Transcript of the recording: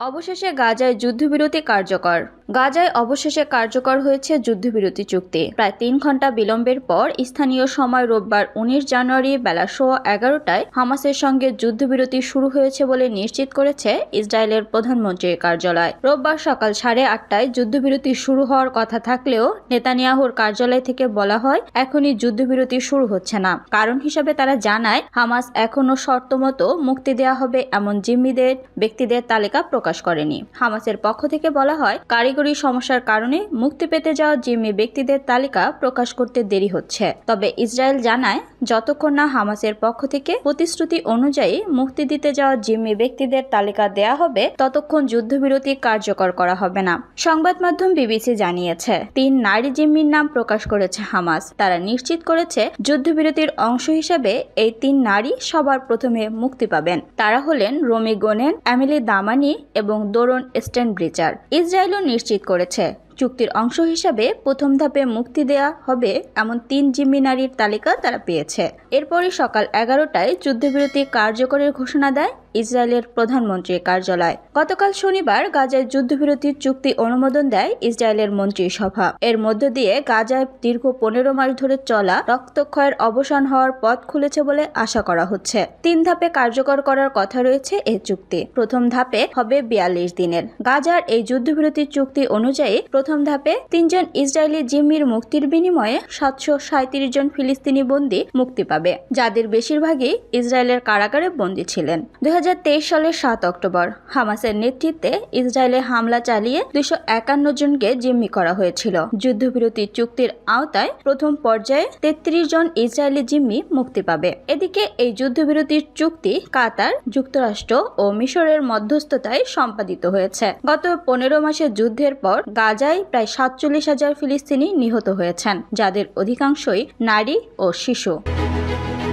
অবশেষে গাজায় যুদ্ধবিরতি কার্যকর। গাজায় অবশেষে কার্যকর হয়েছে যুদ্ধবিরতি চুক্তি। প্রায় তিন ঘণ্টা বিলম্বের পর স্থানীয় সময় রোববার উনিশ জানুয়ারি বেলা সোয়া এগারোটায় হামাসের সঙ্গে যুদ্ধবিরতি শুরু হয়েছে বলে নিশ্চিত করেছে ইসরায়েলের প্রধানমন্ত্রীর কার্যালয়। রোববার সকাল সাড়ে আটটায় যুদ্ধবিরতি শুরু হওয়ার কথা থাকলেও নেতানিয়াহুর কার্যালয় থেকে বলা হয়, এখনই যুদ্ধবিরতি শুরু হচ্ছে না। কারণ হিসাবে তারা জানায়, হামাস এখনও শর্তমতো মুক্তি দেওয়া হবে এমন জিম্মিদের, ব্যক্তিদের তালিকা প্রকাশ করেনি। হামাসের পক্ষ থেকে বলা হয়, কারিগরি সমস্যার কারণে মুক্তি পেতে যাওয়া জিম্মি ব্যক্তিদের তালিকা প্রকাশ করতে দেরি হচ্ছে। তবে ইসরায়েল জানায়, যতক্ষণ না হামাসের পক্ষ থেকে প্রতিশ্রুতি অনুযায়ী মুক্তি দিতে যাওয়া জিম্মি ব্যক্তিদের তালিকা দেয়া হবে, ততক্ষণ যুদ্ধবিরতি কার্যকর করা হবে না। সংবাদ মাধ্যম বিবিসি জানিয়েছে, তিন নারী জিম্মির নাম প্রকাশ করেছে হামাস। তারা নিশ্চিত করেছে, যুদ্ধবিরতির অংশ হিসেবে এই তিন নারী সবার প্রথমে মুক্তি পাবেন। তারা হলেন রমি গোনেন, অ্যামিলি দামানি এবং দোরন ব্রিচার ইসরায়েলও নিশ্চিত করেছে। চুক্তির অংশ হিসাবে প্রথম ধাপে মুক্তি দেয়া হবে এমন তিন জিম্মি নারীর তালিকা তারা পেয়েছে। এরপরই সকাল এগারোটায় যুদ্ধবিরতি কার্যকরের ঘোষণা দেয় ইসরায়েলের প্রধানমন্ত্রীর কার্যালয়। গতকাল শনিবার গাজায় যুদ্ধবিরতির চুক্তি অনুমোদন দেয় ইসরায়েলের মন্ত্রিসভা। এর মধ্য দিয়ে গাজায় দীর্ঘ পনেরো মাস ধরে চলা রক্তক্ষয়ের অবসান হওয়ার পথ খুলেছে বলে আশা করা হচ্ছে। তিন ধাপে কার্যকর করার কথা রয়েছে এই চুক্তি। প্রথম ধাপে হবে বিয়াল্লিশ দিনের। গাজার এই যুদ্ধবিরতির চুক্তি অনুযায়ী প্রথম ধাপে তিনজন ইসরায়েলি জিম্মির মুক্তির বিনিময়ে সাতশো সাঁত্রিশ জন ফিলিস্তিনি বন্দী মুক্তি পাবে, যাদের বেশিরভাগই ইসরায়েলের কারাগারে বন্দী ছিলেন। দু হাজার তেইশ সালের সাত অক্টোবর, হামাসের নেতৃত্বে ইসরায়েলে হামলা চালিয়ে দুশো একান্ন জনকে জিম্মি করা হয়েছিল। যুদ্ধবিরতি চুক্তির আওতায় প্রথম পর্যায়ে তেত্রিশ জন ইসরায়েলি জিম্মি মুক্তি পাবে। এদিকে এই যুদ্ধবিরতির চুক্তি কাতার, যুক্তরাষ্ট্র ও মিশরের মধ্যস্থতায় সম্পাদিত হয়েছে। গত পনেরো মাসের যুদ্ধের পর গাজায় প্রায় সাতচল্লিশ হাজার ফিলিস্তিনি নিহত হয়েছেন যাদের অধিকাংশই নারী ও শিশু।